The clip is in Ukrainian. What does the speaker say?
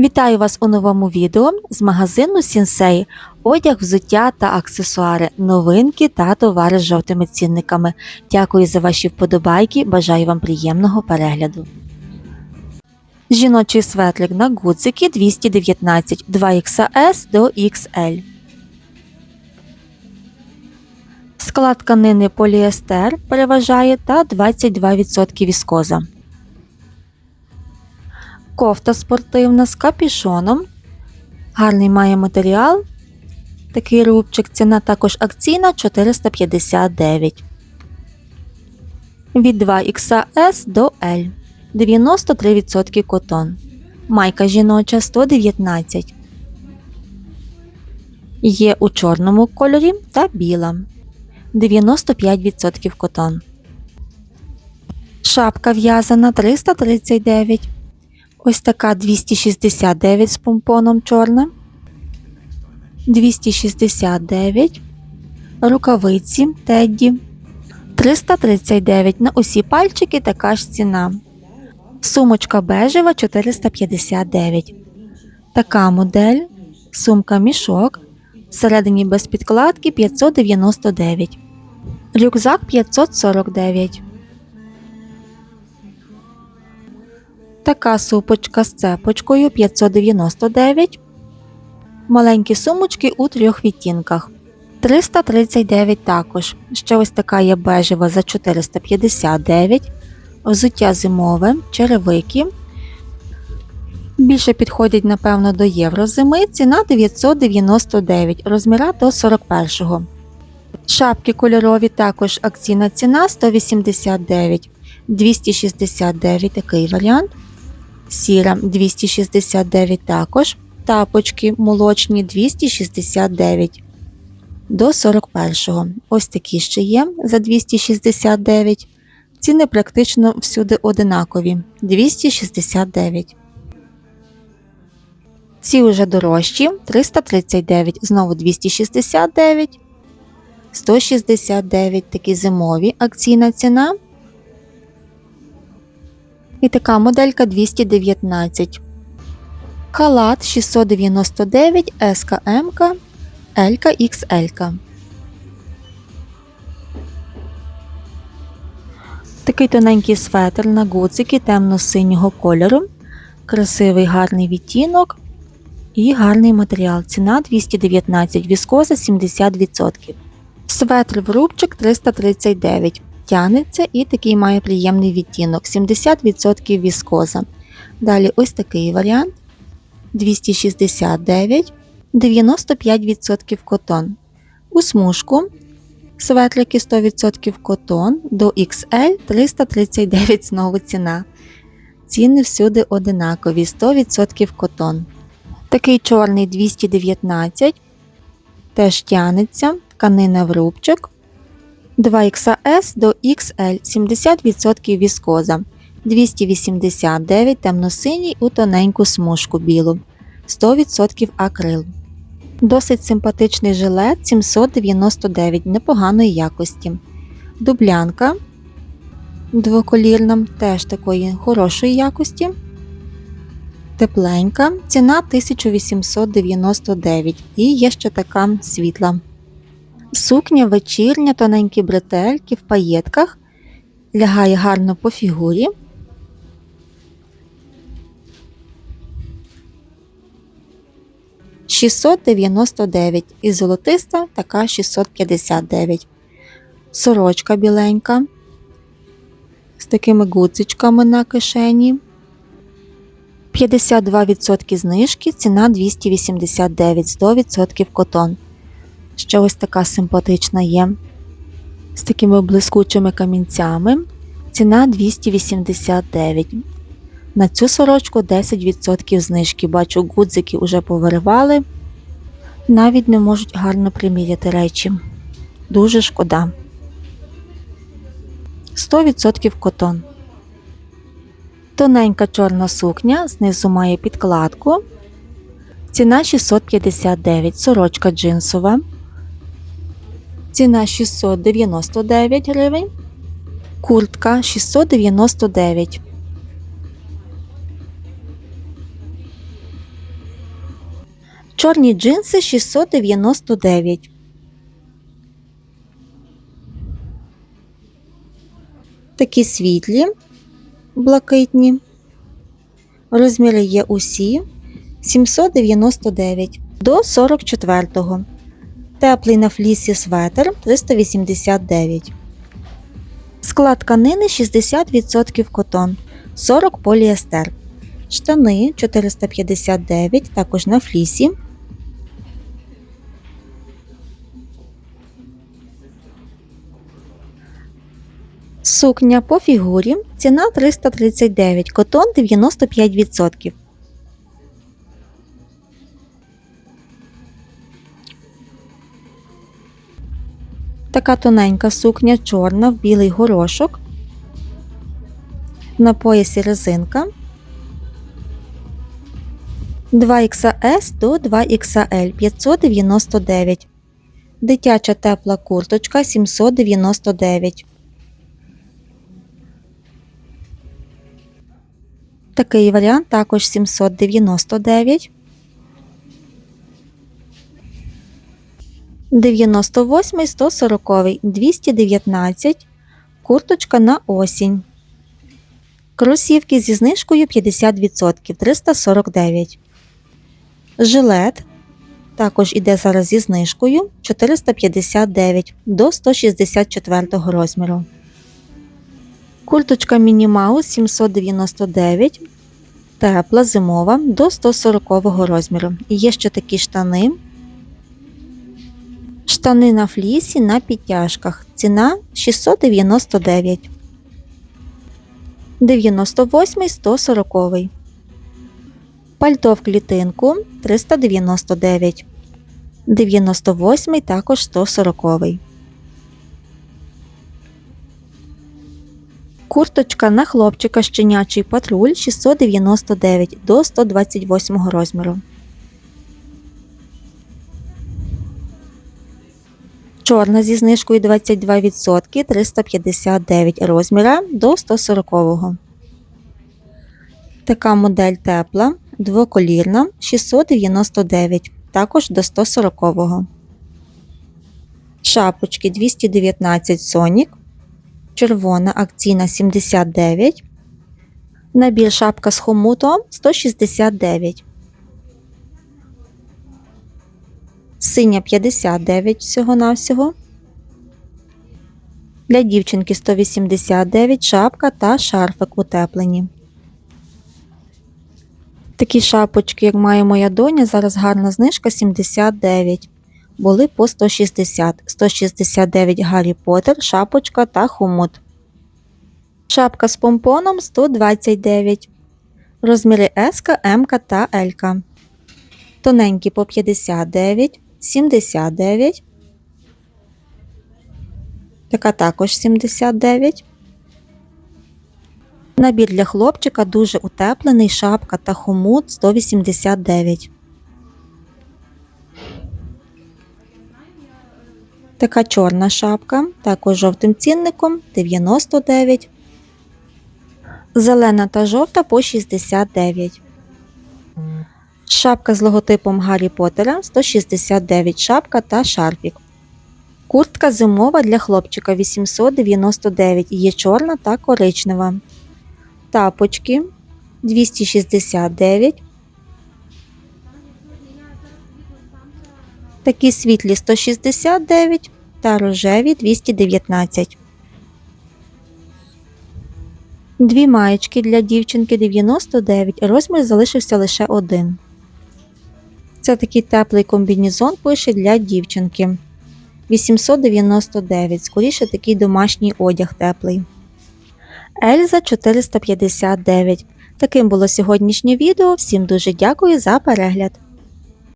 Вітаю вас у новому відео з магазину Сінсей. Одяг, взуття та аксесуари, новинки та товари з жовтими цінниками. Дякую за ваші вподобайки. Бажаю вам приємного перегляду. Жіночий светлик на гудзики 219 2XS до XL. Склад тканини поліестер переважає та 22% віскоза. Кофта спортивна з капішоном. Гарний має матеріал. Такий рубчик. Ціна також акційна 459. Від 2XS до L. 93% котон. Майка жіноча 119. Є у чорному кольорі та біла. 95% котон. Шапка в'язана 339. Ось така 269 з помпоном чорна. 269. Рукавиці Тедді. 339 на усі пальчики така ж ціна. Сумочка бежева 459. Така модель. Сумка мішок. Всередині без підкладки 599. Рюкзак 549. Така супочка з цепочкою 599. Маленькі сумочки у трьох відтінках. 339 також. Ще ось така є бежева за 459. Взуття зимове, черевики. Більше підходять, напевно, до євро зими. Ціна 999, розміра до 41-го. Шапки кольорові також акційна ціна 189, 269 такий варіант. Сіра 269 також. Тапочки молочні 269 до 41. Ось такі ще є за 269. Ціни практично всюди одинакові 269. Ці вже дорожчі 339, знову 269, 169 такі зимові акційна ціна. І така моделька 219. Халат 699 СКМ, XL. Такий тоненький светр на гуцики темно-синього кольору. Красивий гарний відтінок і гарний матеріал. Ціна 219, віскоза 70%. Светр в рубчик 339 тягнеться і такий має приємний відтінок 70% віскоза. Далі ось такий варіант 269, 95% котон. У смужку светлики 100% котон до XL 339 знову ціна. Ціни всюди одинакові 100% котон. Такий чорний 219, теж тянеться, тканина в рубчик. 2XS до XL 70% віскоза, 289 темно-синій у тоненьку смужку білу, 100% акрил. Досить симпатичний жилет 799 непоганої якості. Дублянка двоколірна, теж такої хорошої якості. Тепленька, ціна 1899 і є ще така світла. Сукня вечірня, тоненькі бретельки в паєтках. Лягає гарно по фігурі. «699» і золотиста така 659. Сорочка біленька. З такими гудзичками на кишені. 52% знижки, ціна 289, 100% котон. Ще ось така симпатична є. З такими блискучими камінцями. Ціна 289. На цю сорочку 10% знижки. Бачу, гудзики вже повиривали. Навіть не можуть гарно приміряти речі. Дуже шкода. 100% котон. Тоненька чорна сукня, знизу має підкладку. Ціна 659, сорочка джинсова. Ціна 699 гривень. Куртка 699. Чорні джинси 699. Такі світлі, блакитні. Розміри є усі 799 до 44-го. Теплий на флісі светр 389. Склад тканини 60% котон, 40 поліестер. Штани 459, також на флісі. Сукня по фігурі. Ціна 339, котон 95%. Така тоненька сукня чорна в білий горошок. На поясі резинка. 2XS до 2XL 599. Дитяча тепла курточка 799. Такий варіант також 799. 98 140 219. Курточка на осінь. Кросівки зі знижкою 50% 349. Жилет також іде зараз зі знижкою 459 до 164 розміру. Курточка Міні Маус 799. Тепла зимова до 140 розміру. Є ще такі штани. Штани на флісі на підтяжках. Ціна 699. 98 140. Пальто в клітинку 399. 98 також 140. Курточка на хлопчика щенячий патруль 699 до 128 розміру. Чорна зі знижкою 22% 359 розміра до 140. Така модель тепла, двоколірна 699, також до 140. Шапочки 219 Sonic. Червона акційна 79. Набір шапка з хомутом 169. Синя 59 всього-навсього. Для дівчинки 189 шапка та шарфик утеплені. Такі шапочки, як має моя доня, зараз гарна знижка 79. Були по 160. 169 Гаррі Поттер, шапочка та хумут. Шапка з помпоном 129. Розміри S, М та L. Тоненькі по 59, 79. Така також 79. Набір для хлопчика дуже утеплений, шапка та хомут 189. Така чорна шапка, також жовтим цінником 99. Зелена та жовта по 69. Шапка з логотипом Гаррі Поттера 169 шапка та шарфік. Куртка зимова для хлопчика 899 є чорна та коричнева. Тапочки 269. Такі світлі 169 та рожеві 219. Дві маєчки для дівчинки 99. Розмір залишився лише один. Це такий теплий комбінезон пише для дівчинки. 899. Скоріше такий домашній одяг теплий. Ельза 459. Таким було сьогоднішнє відео. Всім дуже дякую за перегляд.